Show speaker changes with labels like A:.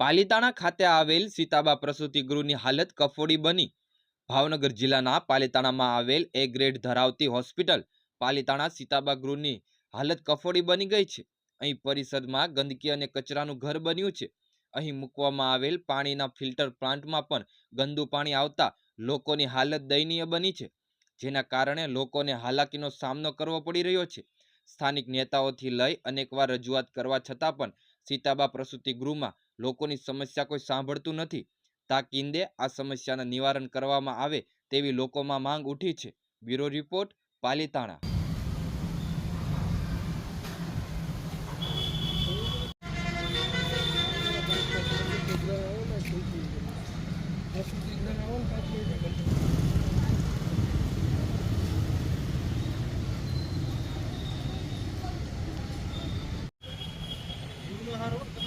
A: પાલીતાણા ખાતે આવેલ સીતાબા પ્રસૂતિ ગૃહની હાલત કફોડી બની. ભાવનગર જિલ્લાના પાલિતાણામાં આવેલ એ ગ્રેડ ધરાવતી હોસ્પિટલ પાલિતાણા સીતાબા ગૃહની હાલત કફોડી બની ગઈ છે. અહીં પરિસરમાં ગંદકી અને કચરાનું ઘર બન્યું છે. અહીં મૂકવામાં આવેલ પાણીના ફિલ્ટર પ્લાન્ટમાં પણ ગંદુ પાણી આવતા લોકોની હાલત દયનીય બની છે, જેના કારણે લોકોને હાલાકીનો સામનો કરવો પડી રહ્યો છે. સ્થાનિક નેતાઓથી લઈ અનેકવાર રજૂઆત કરવા છતાં પણ સીતાબા પ્રસૂતિ ગૃહમાં લોકોની સમસ્યા કોઈ સાંભળતું નથી. તાકીંદે આ સમસ્યાના નિવારણ કરવામાં આવે તેવી લોકોમાં માંગ ઉઠી છે. Bureau report, Palitana. હારો